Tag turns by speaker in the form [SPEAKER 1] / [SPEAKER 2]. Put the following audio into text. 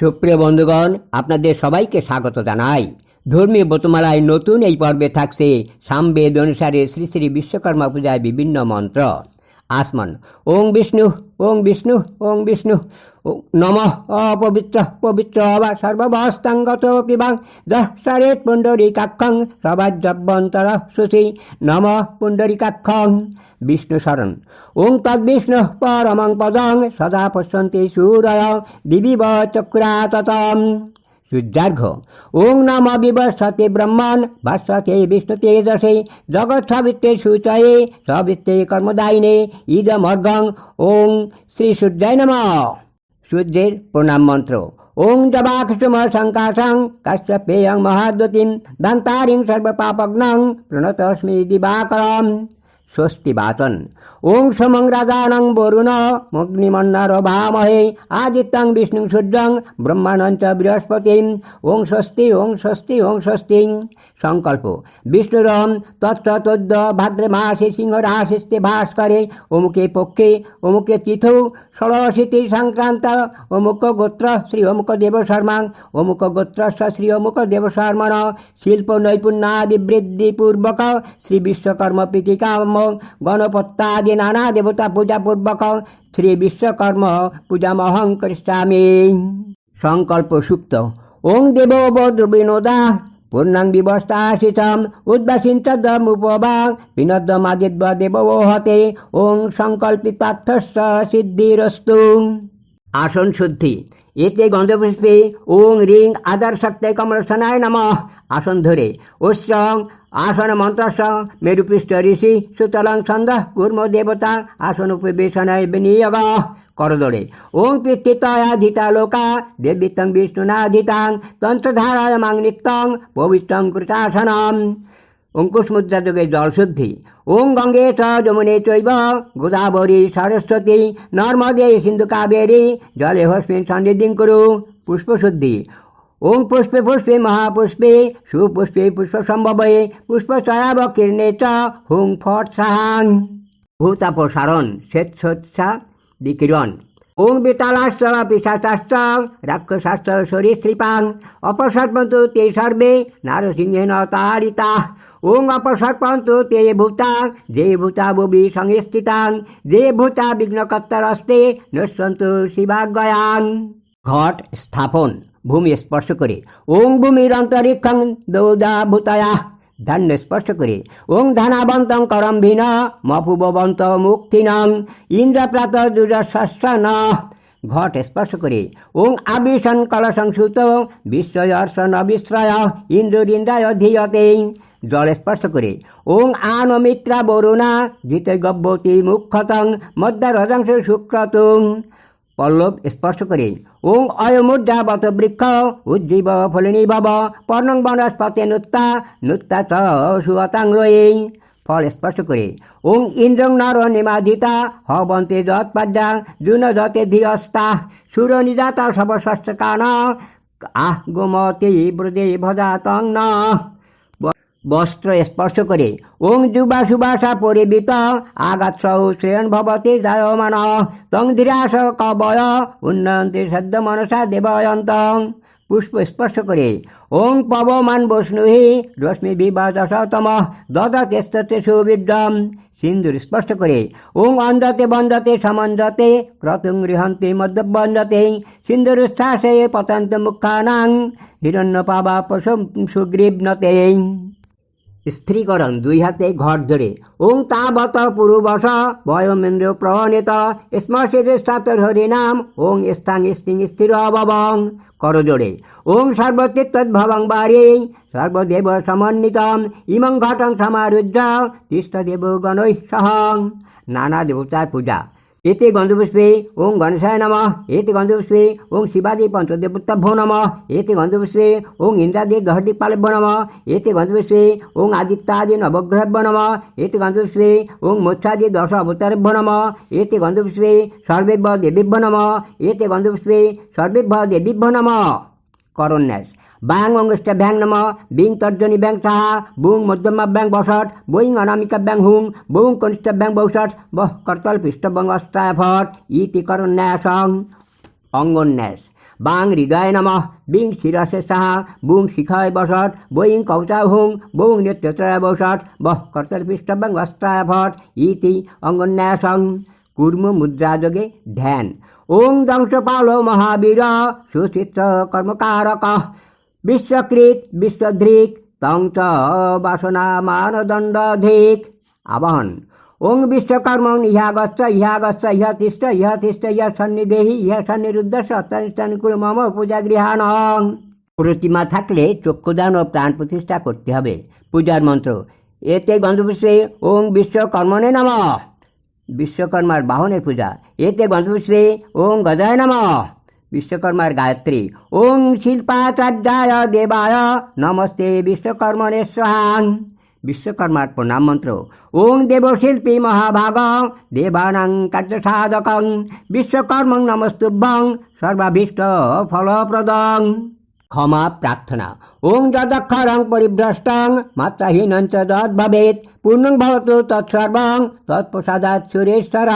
[SPEAKER 1] সুপ্রিয় বন্ধুগণ, আপনাদের সবাইকে স্বাগত জানাই। ধর্মীয় বতমালায় নতুন এই পর্বে থাকছে সামবেদ অনুসারে শ্রী শ্রী বিশ্বকর্মা পূজায় বিভিন্ন মন্ত্র। আসমান। ওং বিষ্ণু ওং বিষ্ণু ওং বিষ্ণু। নম অপবিত্র, পবিত্র বা সর্ববস্তাঙ্গত পিবাং দশারেত পুণ্ডরীকাক্ষং সবাজ্যভ্যন্তর সুশী নম পুণ্ডরীকাক্ষং। বিষ্ণু শরণ। ওং তদ্বিষ্ণু পরমং পদং, সদা পশ্যন্তি সূরয় দিবিব চক্রাততম। সূর্যার্ঘ ওং নম বিবর্ষতে ব্রহ্মণ ভাস্বতে বিষ্ণু তেজসে, জগৎ সবিত্রে সূচয়ে সবিত্রে কর্মদায়িনে, ইদমর্গং ওং শ্রী সূর্যায় নম। সূর্যের প্রণাম মন্ত্র। ওং জবাক্ষম শঙ্কাশং কাশ্যপেয়ং মহাদ্যতিম দন্তারিং সর্বপাপগ্নং প্রণতস্মি দিবাকরম। ষষ্ঠী বাতন ওং সমং রাজানং বরুণ মগ্নিমন্নার ভামহে আদিত্যং বিষ্ণু সূর্যং ব্রহ্মানঞ্চ বৃহস্পতিম ওং স্বস্তি ওং স্বস্তি ওং স্বস্তি। সংকল্প। বিষ্ণুরম তত্ত্বদ্য ভাদ্র মাসে সিংহ রাশিস্তে ভাস করে। অমুকে পক্ষে, অমুকে তিথৌ ষোড়শীতি সংক্রান্ত, অমুক গোত্র শ্রী অমুক দেব শর্মাং, অমুক গোত্রস্য শ্রী অমুক দেব শর্মণ, শিল্প নৈপুণ্যাদি বৃদ্ধিপূর্বক শ্রী বিশ্বকর্ম প্রীতিকাম গণপত্যাদি নানা দেবতা পূজাপূর্বক শ্রী বিশ্বকর্ম পূজামহং করিষ্যামি। সংকল্প সুক্ত। ওং দেব দ্রবিণোদা পূর্ণাং বিবস্তাশিতম উদ্বাসিন্তদমুপবাং বিনদ্যমাদিদ্য দেব হতে ওং সংকল্পিতার্থস্য সিদ্ধিরস্তু। আসন শুদ্ধি। এতে গন্ধপুষ্পে ওং রিং আদার শক্তি কমলসনায় নম। আসন ধরে। উৎসং আসন মন্ত্রস্য মেরুপৃষ্ঠ ঋষি সুতলং ছন্দ কুর্ম দেবতা আসন উপবেশনায় বিনিয়োগ। করদরে ওং পিত্তিতয়াধিতা লোকা দেবিতং বিষ্ণুনাধিতাং তন্ত্রধারায় মাং নিত্যং পবিত্রং কৃতাসনম। অঙ্কুশ মুদ্রা যোগে জলশুদ্ধি। ওং গঙ্গে চ যমুনে চৈব গোদাবরী সরস্বতী নর্মদে সিন্ধু কাবেরী জলে হস্মিন সন্নিধিং কুরু। পুষ্পশুদ্ধি। ওং পুষ্পে পুষ্পে মহাপুষ্পে, সুপুষ্পে পুষ্প সম্ভবে পুষ্প চয়াব কীর্ণে চ হুং ফট সাহাং ভূতাপসারণ স্বেচ্ছা বিকিরণ। ওং বিতালাশ্চ পিশাচাশ্চ, রাক্ষসাশ্চ সরীসৃপাং। অপসর্পন্তু তে সর্বে নারসিংহেন তারিতা ওং অপসর্পন্তু তে ভূতা যে ভূতা বুবি সংস্থিতাং। যে ভূতা বিঘ্নকর্তারস্তে নশ্যন্তু শিবাজ্ঞয়াং। ঘট স্থাপন। ভূমি স্পর্শ করে। ওং ভূমির অন্তরিক্ষং দৌদা ভূতায়া। ধান্য স্পর্শ করে। ওং ধানাবন্তং করম ভিন মপুবন্ত মুক্তিনং। ইন্দ্রপ্রাত দুর্শস্ন ঘট স্পর্শ করে। ওং আবিশন কলসংসুত বিশ্বর্ষণ অবিশ্রয় ইন্দ্রিন্দ্রায় ধীয়তে জল স্পর্শ করে। ওং আনমিত্রা বরুণা জিতে গব্যতি মুখ্যতং মধ্যারজাংশ শুক্রতুং। পল্লব স্পর্শ করে ওং অয়মুদ্রা বত বৃক্ষ উজ্জীব ফলিনী ভব পর্ণং বনস্পতি নুত্তা নুত্তা চ রয়ে ফল স্পর্শ করে। ওং ইন্দ্রং নর নিমাধিতা হবন্তে যৎপাদ্যা, জুন যতে ধিয়স্তা সুর নিজাতা সবষষ্ঠ কান, আহ গোমতি ব্রদে ভজাতং ন। বস্ত্র স্পর্শ করে ওং যুবা সুবাসা পরিবিত আগাত সৌ শ্রেয়ন ভবতি জায়মান। তং ধীরাস কবয় উন্নয়ন্তি সদ্য মনসা দেবয়ন্তং। পুষ্প স্পর্শ করে ওং পবমান বৈষ্ণুহি রশ্মি বিবাদশতম দদতেস্ততে সুবিদ্যম। সিন্দুর স্পর্শ করে ওং অন্ধতে বন্ধতে সমন্ধতে ক্রতুং গৃহন্তি মধ্যবন্ধতে সিন্দুরুষ্ঠাসে পতন্ত মুখানাং হিরণ্য পাবা পশু সুগ্রীবনতে। স্ত্রীকরণ দুই হাতে ঘর ধরে ওং তাবত পুরুবশ বয়মেন্দ্র প্রণীত স্মর্শিষ্টাতর হরিনাম ওং স্থান স্তিং স্থির অববং। করজোড়ে ওং সর্বতীর্থদ্ভবং বারে, সর্বদেব সমন্বিতম, ইমং ঘটং সমারুদ্র তিষ্ঠদেব গণৈ সহং। নানা দেবতার পূজা। এতে গন্ধপুষ্পে ওং গণেশায় নম, এতে গন্ধপুষ্পে ওং শিবাদি পঞ্চদেবতাভ্যো নম, এতে গন্ধপুষ্পে ওং ইন্দ্রাদি দহদিপালভ্য নম, এতে গন্ধপুষ্পে ওং আদিত্যাদি নবগ্রহভ্য নম, এতে গন্ধপুষ্পে ওং মোক্ষাদি দশ অবতারভ্য নম, এতে গন্ধপুষ্পে সর্বেভ্য দেবীভ্য নম, এতে গন্ধপুষ্পে সর্বেভ্য দেবীভ্য নম। করণ্যাস ব্যাং অঙ্গুষ্ঠ ব্যাং নম বিং তর্জনী ব্যাং সাহা বুং মধ্যমা ব্যাং বসট বইং অনামিকা ব্যাং হুং বুং কনিষ্ঠ ব্যাং বৌষট বহ করতল পৃষ্ঠবঙ্গ অষ্টায় ফট ইতি করন্যাসং অঙ্গন্যাস বাং হৃদয় নম বিং শিরসে সাহা বুং শিখায় বসট বইং কৌচা হুং বৌং নেত্রত্রয় বসট বহ কর্তরপৃষ্ঠবং বস্ত্রায় ভট ইতি অঙ্গন্যাসং কুর্ম মুদ্রা যোগে ধ্যান। ওং দংশ পালো মহাবীর, সুচিত্র কর্মকারক বিশ্বকৃত বিশ্বধৃক তং চ বাসনা মানদণ্ডধিক আবাহন। ওং বিশ্বকর্ম ইহাগস্ত ইহাগস্ত ইহা তিষ্ঠ ইহা তিষ্ঠ ইহা সন্নিদেহি ইহা সন্নিরুদ্ধ সত্যানুষ্ঠান কুরু মম পূজা গৃহান প্রতিমা থাকলে চক্ষুদান ও প্রাণ প্রতিষ্ঠা করতে হবে। পূজার মন্ত্র, এতে গন্ধপুষ্পে ওং বিশ্বকর্মণে নম। বিশ্বকর্মার বাহনের পূজা, এতে গন্ধপুষ্পে ওং গদায় নম। বিশ্বকর্মার গায়ত্রী। ওং শিল্পাচার্যায় দেবায় নমস্তে বিশ্বকর্মণে স্বাং বিশ্বকর্মার প্রণাম মন্ত্র। ওং দেবশিল্পী মহাভাগ দেবানাং কার্যসাধকং। বিশ্বকর্মং নমস্তুভ্যং সর্বাভীষ্ট ফলপ্রদং। ক্ষমা প্রার্থনা। ওং যদক্ষরং পরিভ্রষ্টং মাত্রাহীনঞ্চ যদ ভবেৎ পূর্ণং ভবতু তৎসর্বং তৎপ্রসাদাৎ সুরেশ্বর